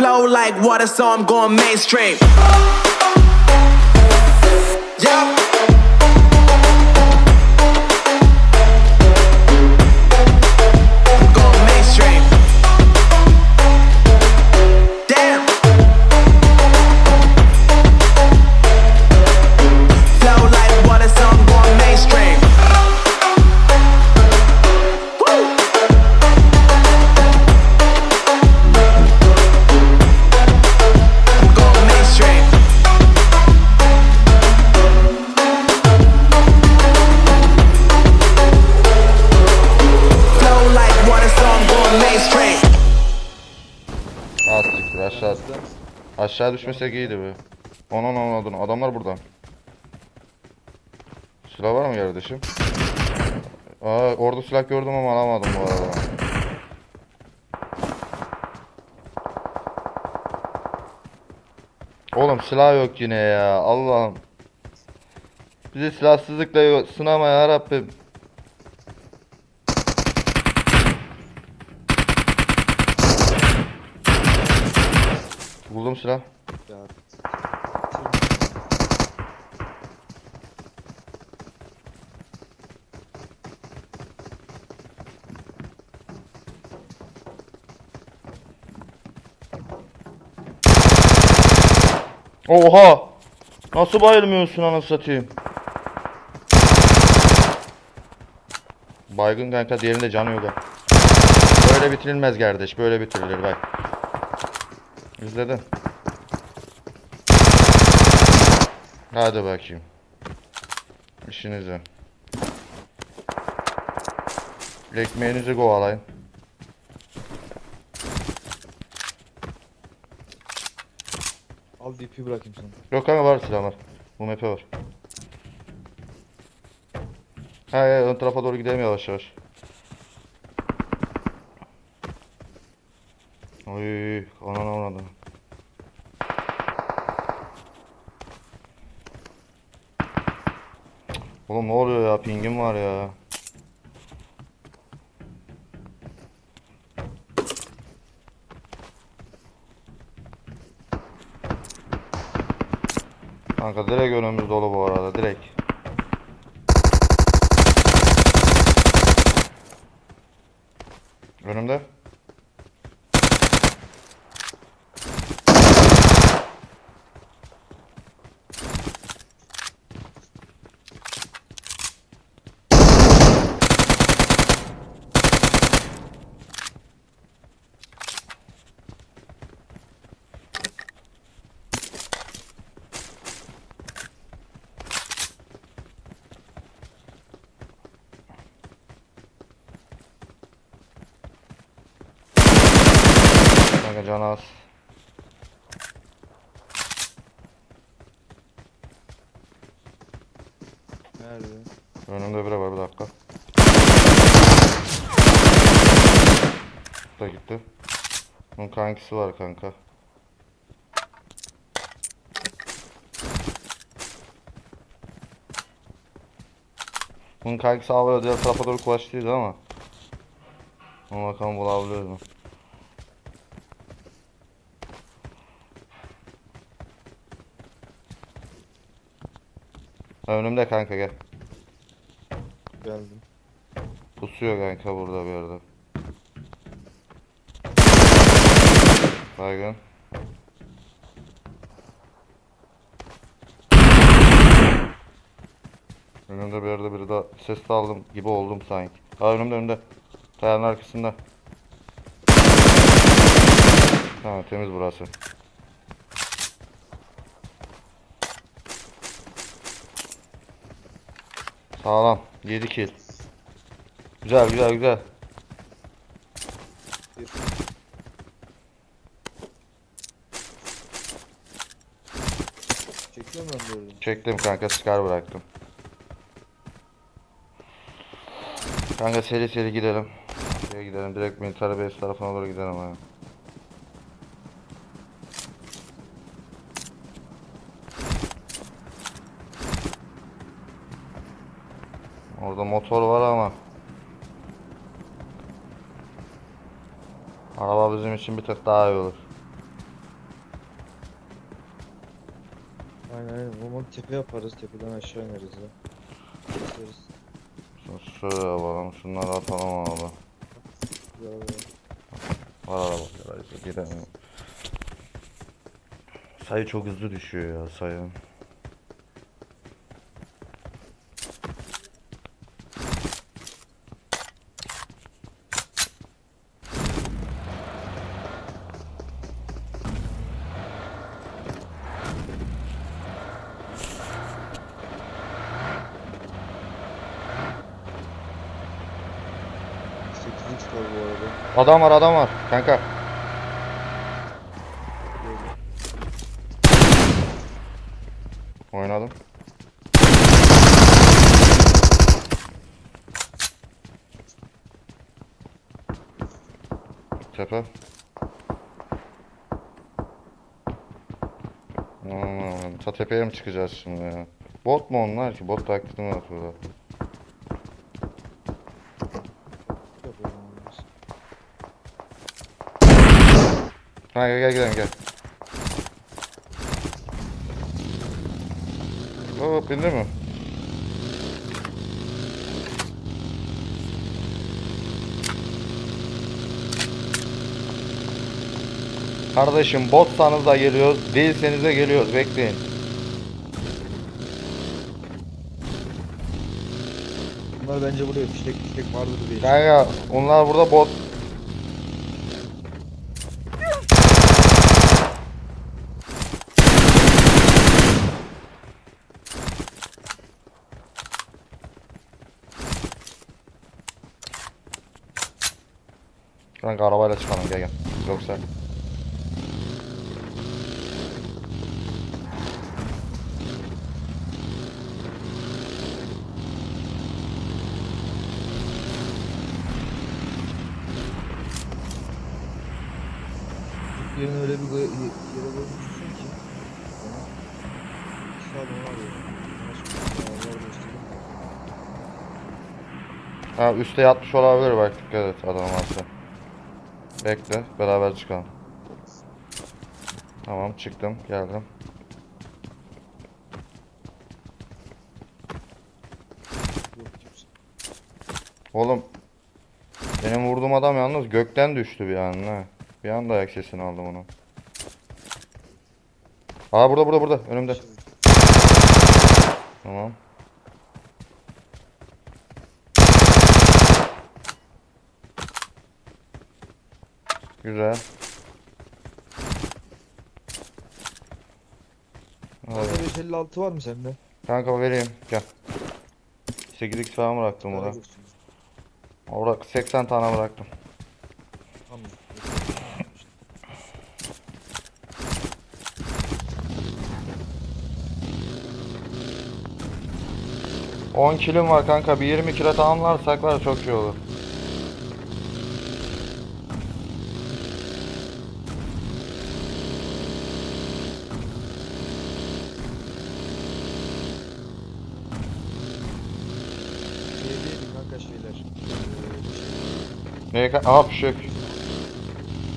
Flow like water, so I'm going mainstream. Yeah. Aşağı düşmesek iyiydi be. Onun anladın. Adamlar burada. Silah var mı kardeşim? Aa orada silah gördüm ama alamadım bu arada. Oğlum silah yok yine ya. Allah'ım. Bizi silahsızlıkla sınama ya Rabbim. Buldum silah. Oha! Nasıl bayılmıyorsun anasını satayım? Baygın kanka diğerinde canı yok. Böyle bitirilmez kardeş. Böyle bitirilir bak. İzledin. Hadi bakayım. İşinize. Ekmeğinizi kovalayın. Al DP bırakayım sana. Yok kanka var silahlar. Bu map'e var. Ha ya ön tarafa doğru gidelim yavaş yavaş. Oy, anan avradı. Oğlum ne oluyor ya? Pingim var ya. Kanka direkt önümüz dolu bu arada direkt. Önümde. Kanka can az. Nerede? Önümde biri var bir dakika. Bu da gitti. Bunun kankisi var kanka. Bunun kankisi avlıyor diğer tarafa doğru kulaçlıydı ama. Ama bakalım bulabiliyoruz mu? Ha, önümde kanka gel. Geldim. Pusuyor kanka burada bir yerde. Baygın. Önümde bir yerde biri daha ses de aldım gibi oldum sanki. Ha önümde önümde. Kayanın arkasında. Tamam temiz burası. Sağlam. 7 kill. Güzel güzel güzel. Çekiyor mu böyle? Çektim kanka scar bıraktım. Kanka seri seri gidelim. Şeye gidelim direkt military base tarafına doğru gidelim ha. Orada motor var ama. Araba bizim için bir tık daha iyi olur. Aynen aynen. Bombanı tepe yaparız. Tepeden aşağı ineriz ya. Keseriz. Şöyle yapalım. Şunları atalım abi. Ya, Var araba garajda giremiyorum. Sayı çok hızlı düşüyor ya sayı. Adam var adam var kanka. Oynadım. Tepe. Aman, ta tepeye mi çıkacağız şimdi ya? Bot mu onlar ki? Bot taklidi mi yapıyorlar? Yapalım biz. Gel gel gidelim gel. Hop bindi mi? Kardeşim botsanız da geliyoruz, değilseniz de geliyoruz. Bekleyin. Bunlar bence buraya fişek fişek vardır diye. Kanka onlar burada bot. Kanka arabayla çıkalım gel gel. Yoksa Yerini öyle bir yere koymuşsun ki. Sağ olun göstereyim. Ha üstte yatmış olabilir bak dikkat et adam varsa. Bekle beraber çıkalım. Tamam çıktım geldim. Oğlum benim vurduğum adam yalnız gökten düştü bir an ha. Bir anda ayak sesini aldım onu. Aa burada burada burada önümde. Şey- Tamam. Güzel. Orada 556 var mı sende? Kanka vereyim gel. 8x falan bıraktım orada. Orada 80 tane bıraktım. Tamam. 10 kilim var kanka bir 20 kilo tamamlarsak var çok iyi olur. Şeydeydi kanka şeyler. Ee, Neye ka- Aha fişek.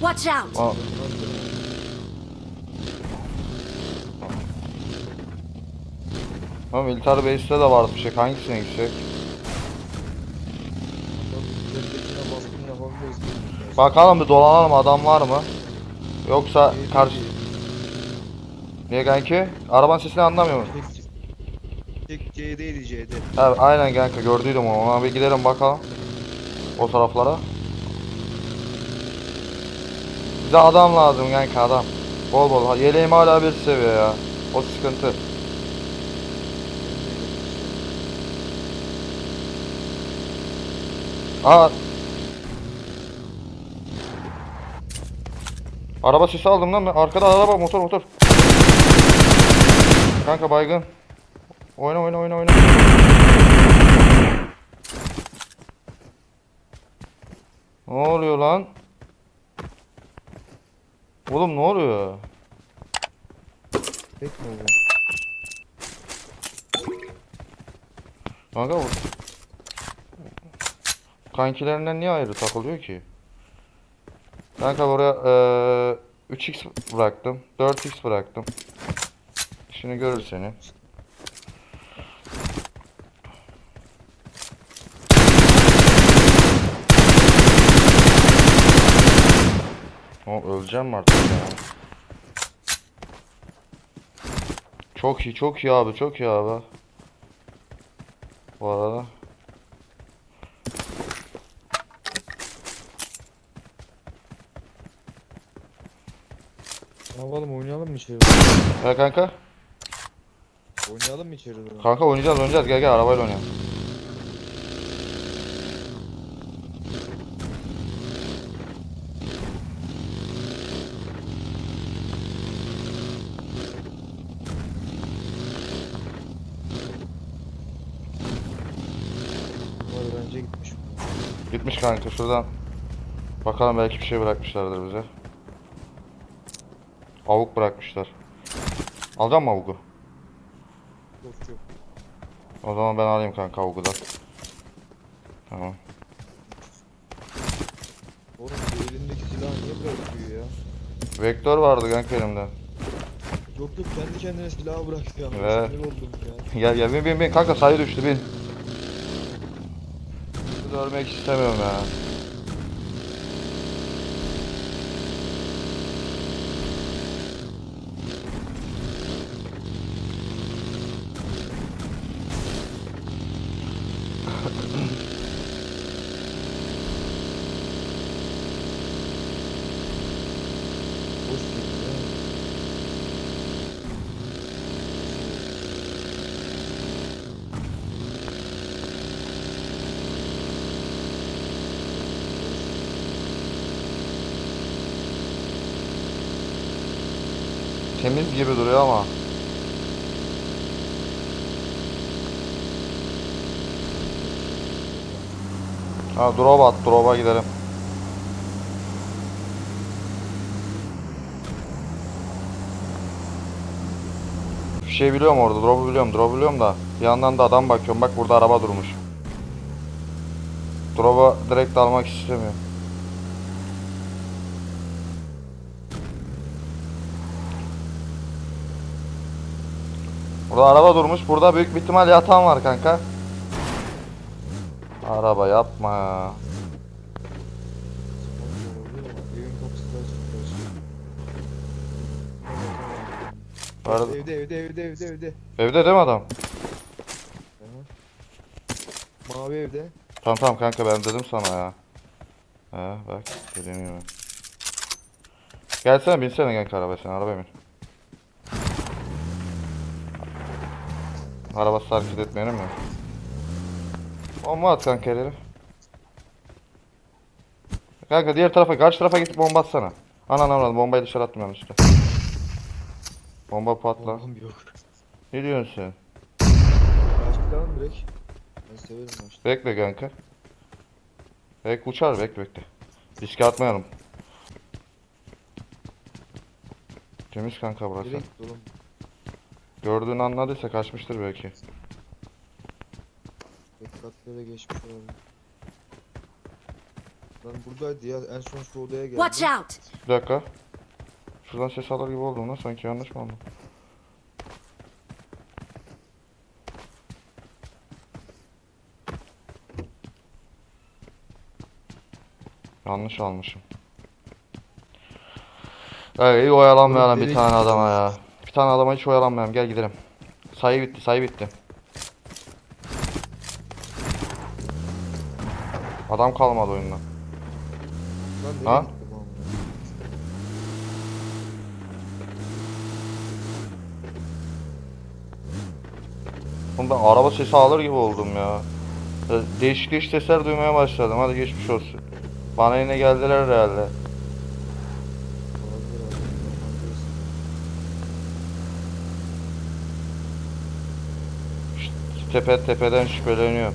Watch out! Aa, ha Military Base'te de vardı fişek. Hangisine gidecek? Bakalım bir dolanalım adam var mı? Yoksa karşı... Niye kanki? Arabanın sesini anlamıyor musun? Tek, tek C'deydi C'de. Evet aynen kanka gördüydüm onu. Ona bir gidelim bakalım. O taraflara. Bize adam lazım kanka adam. Bol bol. Yeleğim hala bir seviye ya. O sıkıntı. Aa. Araba sesi aldım lan. Arkada araba motor motor. Kanka baygın. Oyna oyna oyna oyna. Ne oluyor lan? Oğlum ne oluyor? Tek mi oldu? Kanka bu kankilerinden niye ayrı takılıyor ki? Kanka buraya eee 3x bıraktım. 4x bıraktım. Şimdi görür seni. O öleceğim artık ya? Çok iyi, çok iyi abi, çok iyi abi. Bu arada. Ne yapalım oynayalım mı içeri? Ya kanka? Oynayalım mı içeri? Kanka oynayacağız, oynayacağız. Gel gel arabayla oynayalım. Var bence gitmiş. Gitmiş kanka şuradan. Bakalım belki bir şey bırakmışlardır bize. Avuk bırakmışlar. Alacağım mı avuku? Yok yok. O zaman ben alayım kanka avuku da. Tamam. Oğlum bu elindeki silahı niye bırakıyor ya? Vektör vardı kanka elimde. Yok yok kendi kendine silahı bırakıyor. Evet. Sinir oldum ya. Gel gel bin bin bin kanka sayı düştü bin. Ölmek istemiyorum ya. Boş değil ya. Temiz gibi duruyor ama. Ha drop at drop'a gidelim. Bir şey biliyorum orada drop'u biliyorum drop'u biliyorum da bir yandan da adam bakıyorum bak burada araba durmuş. Drop'a direkt almak istemiyorum. Burada araba durmuş. Burada büyük bir ihtimal yatan var kanka. Araba yapma. Arada- Evde evde evde evde evde. Evde değil mi adam? Mavi evde. Tamam tamam kanka ben dedim sana ya. He bak dediğim gibi. Gelsene binsene kanka arabaya sen arabaya bin. Arabası hareket etmeyelim mi? Bomba at kanka ileri. Kanka diğer tarafa karşı tarafa gidip bomba atsana. Anan anan bombayı dışarı attım yanlışlıkla. Bomba patla. Yok. Ne diyorsun sen? Açıklayalım direkt. Ben severim açık. Bekle kanka. Bek uçar bekle bekle. Riske atmayalım. Temiz kanka burası. Direkt oğlum. Gördüğünü anladıysa kaçmıştır belki. Dikkatlere geçmiş olabilir. Lan buradaydı ya en son şu odaya geldi. Watch out! Bir dakika. Şuradan ses alır gibi oldum lan sanki yanlış mı oldu? Yanlış almışım. İyi oyalanmayalım bir tane adama ya. Bir tane adama hiç oyalanmayalım gel gidelim. Sayı bitti sayı bitti. Adam kalmadı oyunda. Ha? Bunda araba sesi alır gibi oldum ya. E, Değişik değişik sesler duymaya başladım. Hadi geçmiş olsun. Bana yine geldiler herhalde. Olabilir abi, normal değilsin. Şşt, Tepe tepeden şüpheleniyor.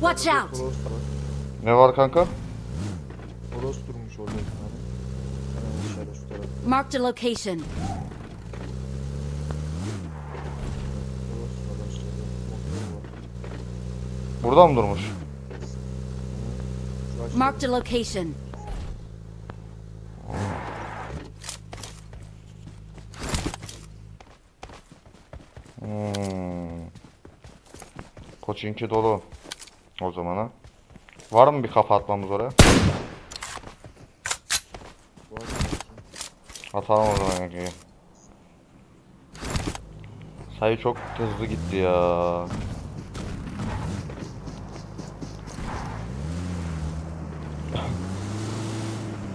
Watch out. Ne var kanka? Toros durmuş orada bir tane. Hemen dışarı şu tarafta. Marked a location. Burada mı durmuş? Marked a location. Hmm. Koçinki dolu. O zaman ha. Var mı bir kafa atmamız oraya? Atalım o zaman kanka. Sayı çok hızlı gitti ya.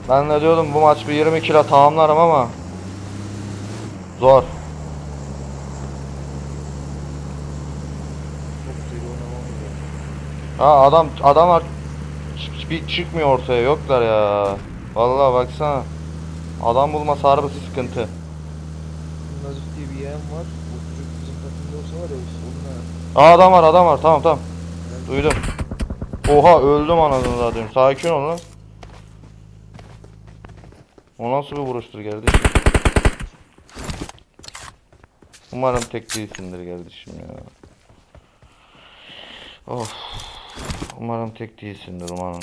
Ben de diyordum bu maç bir 20 kilo tamamlarım ama zor. Ha adam adamlar bir çıkmıyor ortaya yoklar ya. Vallahi baksana. Adam bulması harbi sıkıntı. Nazif diye bir yeğen var. O çocuk bizim takımda olsa var ya onunla Aa adam var adam var tamam tamam. Duydum. Oha öldüm anasını zaten. Sakin ol lan. O nasıl bir vuruştur kardeşim? Umarım tek değilsindir kardeşim ya. Of. Umarım tek değilsindir umarım.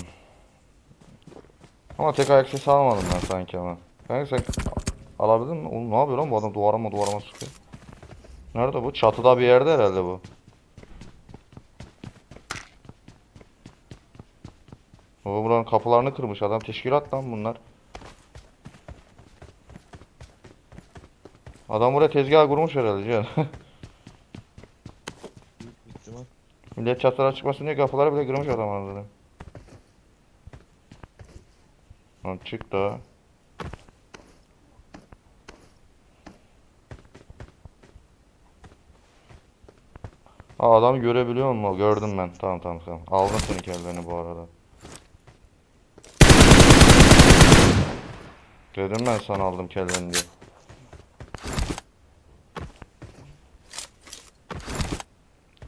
Ama tek ayak sesi almadım ben sanki ama. Kanka sen alabildin mi? Oğlum ne yapıyor lan bu adam duvara mı duvara mı sıkıyor? Nerede bu? Çatıda bir yerde herhalde bu. O buranın kapılarını kırmış adam teşkilat lan bunlar. Adam buraya tezgah kurmuş herhalde Cihan. Millet çatılara çıkmasın diye kapıları bile kırmış adam anladın. Lan çık da. Aa adamı görebiliyor musun? Gördüm ben. Tamam tamam tamam. Aldım senin kellerini bu arada. Dedim ben sana aldım kelleni diye.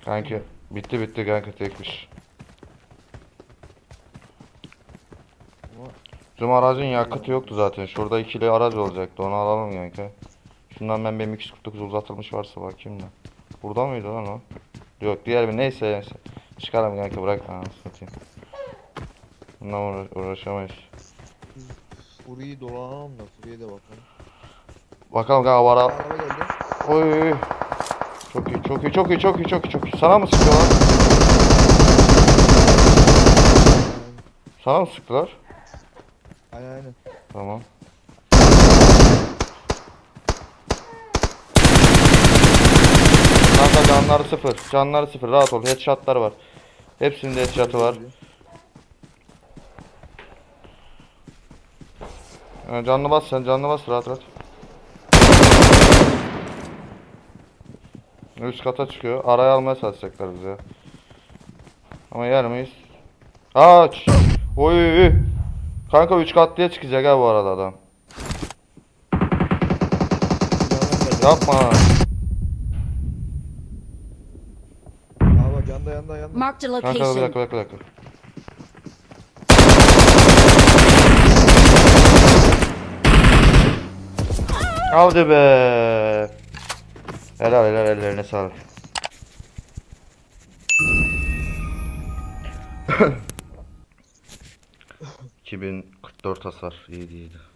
Kanki bitti bitti kanka tekmiş. Bizim aracın yakıtı yoktu zaten. Şurada ikili araç olacaktı. Onu alalım kanka. Şundan ben benim 249 uzatılmış varsa bakayım da. Burada mıydı lan o? Yok diğer bir neyse neyse. Çıkarım kanka bırak lan satayım. Bundan uğra- uğraşamayız. Furi'yi dolanalım da Furi'ye de bakalım. Bakalım kanka var. Oy. Çok iyi çok iyi çok iyi çok iyi çok iyi çok iyi. Sana mı sıkıyor lan? Sana mı sıktılar? Aynen aynen. Tamam. Kanka canları sıfır. Canları sıfır. Rahat ol. Headshot'lar var. Hepsinde headshot'ı var. Ha, canlı bas sen. Canlı bas. Rahat rahat. Üst kata çıkıyor. Araya almaya çalışacaklar bize. Ama yer miyiz? Aç. Oy. Kanka 3 katlıya çıkacak ha bu arada adam. Yapma. Aa bak yanda yanda yanda. Marked a Kanka bir location. dakika bir dakika. bir dakika. Hadi be. Helal helal ellerine sağlık. ...2044 hasar. İyiydi iyiydi.